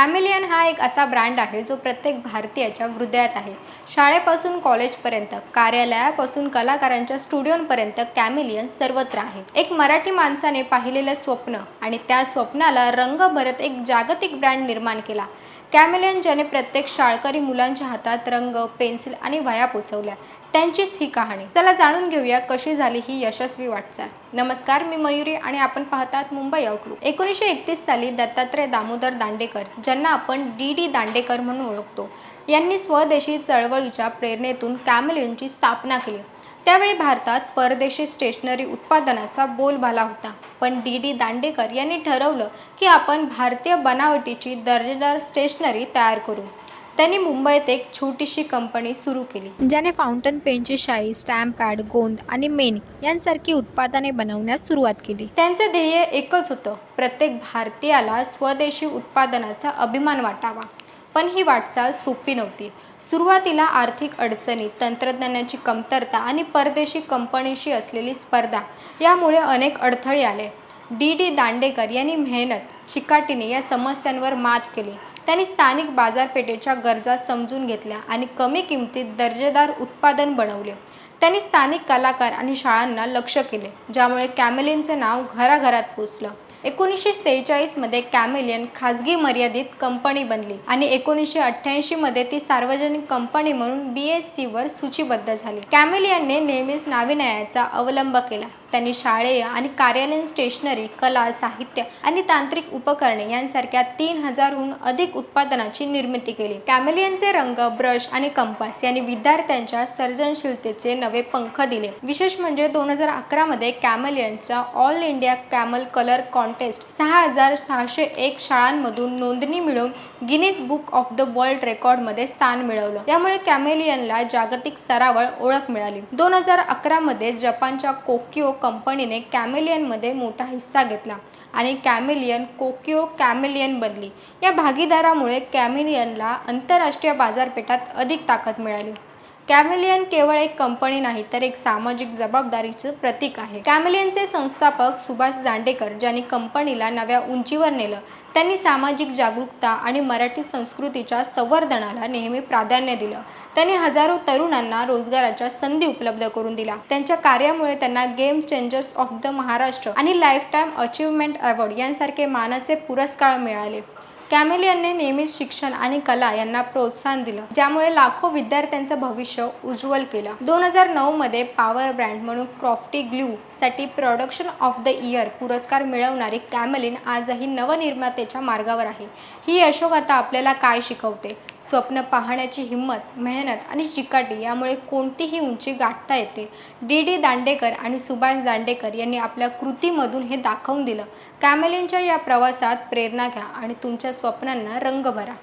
कॅमेलियन हा एक असा ब्रँड आहे जो प्रत्येक भारतीयाच्या हृदयात आहे. शाळेपासून कॉलेजपर्यंत कार्यालयापासून कलाकारांच्या स्टुडिओपर्यंत कॅमेलियन सर्वत्र आहे. एक मराठी माणसाने पाहिलेलं स्वप्न आणि त्या स्वप्नाला रंग भरत एक जागतिक ब्रँड निर्माण केला. कॅमेलियन ज्याने प्रत्येक शाळकरी मुलांच्या हातात रंग पेन्सिल आणि वह्या पोचवल्या. त्यांचीच ही कहाणी. चला जाणून घेऊया कशी झाली ही यशस्वी वाटचाल. नमस्कार मी मयुरी आणि आपण पाहतात मुंबई आउटलुक एकोणीसशे एकतीस साली दत्तात्रय दामोदर दांडेकर ज्यांना आपण डी डी दांडेकर म्हणून ओळखतो यांनी स्वदेशी चळवळीच्या प्रेरणेतून कॅमेलियनची स्थापना केली. त्यावेळी भारतात परदेशी स्टेशनरी उत्पादनाचा बोलबाला होता. पण डी डी दांडेकर यांनी ठरवलं की आपण भारतीय बनावटीची दर्जेदार स्टेशनरी तयार करू. त्यांनी मुंबईत एक छोटीशी कंपनी सुरू केली. ज्याने फाउंटन पेनची शाई स्टॅम्प पॅड गोंद आणि मेन यांसारखी उत्पादने बनवण्यास सुरुवात केली. त्यांचे ध्येय एकच होतं प्रत्येक भारतीयाला स्वदेशी उत्पादनाचा अभिमान वाटावा. पण ही वाटचाल सोपी नव्हती. सुरुवातीला आर्थिक अडचणी तंत्रज्ञानाची कमतरता आणि परदेशी कंपनीशी असलेली स्पर्धा यामुळे अनेक अडथळे आले. डी. डी. दांडेकर यांनी मेहनत चिकाटीने या समस्यांवर मात केली. त्यांनी स्थानिक बाजारपेठेच्या गरजा समजून घेतल्या आणि कमी किमतीत दर्जेदार उत्पादन बनवले. त्यांनी स्थानिक कलाकार आणि शाळांना लक्ष केले ज्यामुळे कॅमेलिनचे नाव घराघरात पोचलं. एकोणीसशे सेहेचाळीसमध्ये कॅमेलियन खाजगी मर्यादित कंपनी बनली आणि एकोणीसशे अठ्ठ्याऐंशीमध्ये ती सार्वजनिक कंपनी म्हणून बी एस सीवर सूचीबद्ध झाली. कॅमेलियनने नेहमीच नाविन्यायाचा अवलंब केला. त्यांनी शाळेय आणि कार्यालयीन स्टेशनरी कला साहित्य आणि तांत्रिक उपकरणे यांसारख्या तीन हजारहून अधिक उत्पादनाची निर्मिती केली. कॅमेलियनचे रंग ब्रश आणि कंपास यांनी विद्यार्थ्यांच्या सर्जनशीलतेचे नवे पंख दिले. विशेष म्हणजे दोन हजार अकरामध्ये कॅमेलियनचा all India camel colour contest सहा हजार सहाशे एक शाळांमधून नोंदणी मिळवून Guinness book of the world रेकॉर्डमध्ये स्थान मिळवलं. त्यामुळे कॅमेलियनला जागतिक स्तरावर ओळख मिळाली. दोन हजार अकरामध्ये जपानच्या कोकिओ कंपनीने कॅमेलियनमध्ये मोठा हिस्सा घेतला आणि कॅमेलियन कोकिओ कॅमेलियन बनली. या भागीदारामुळे कॅमेलियनला आंतरराष्ट्रीय बाजारपेठात अधिक ताकद मिळाली. कॅमेलियन केवळ एक कंपनी नाही तर एक सामाजिक जबाबदारीचं प्रतीक आहे. कॅमेलियनचे संस्थापक सुभाष दांडेकर ज्यांनी कंपनीला नव्या उंचीवर नेलं त्यांनी सामाजिक जागरूकता आणि मराठी संस्कृतीच्या संवर्धनाला नेहमी प्राधान्य दिलं. त्यांनी हजारो तरुणांना रोजगाराच्या संधी उपलब्ध करून दिल्या. त्यांच्या कार्यामुळे त्यांना game changers of the Maharashtra आणि लाईफ टाईम अचीवमेंट अवॉर्ड यांसारखे मानाचे पुरस्कार मिळाले. कॅमेलियनने नेहमीच शिक्षण आणि कला यांना प्रोत्साहन दिलं ज्यामुळे लाखो विद्यार्थ्यांचं भविष्य उज्ज्वल केलं. दोन हजार नऊ मध्ये पॉवर ब्रँड म्हणून क्रॉफ्टी ग्लू साठी प्रोडक्शन ऑफ द इयर पुरस्कार मिळवणारी कॅमेलिन आजही नवनिर्मातेच्या मार्गावर आहे. ही यशोगाथा आपल्याला काय शिकवते? स्वप्न पाहण्याची हिंमत मेहनत आणि चिकाटी यामुळे कोणतीही उंची गाठता येते. डी डी दांडेकर आणि सुभाष दांडेकर यांनी आपल्या कृतीमधून हे दाखवून दिलं. कॅमेलिनच्या या प्रवासात प्रेरणा घ्या आणि तुमच्या स्वप्नांना रंग भरा.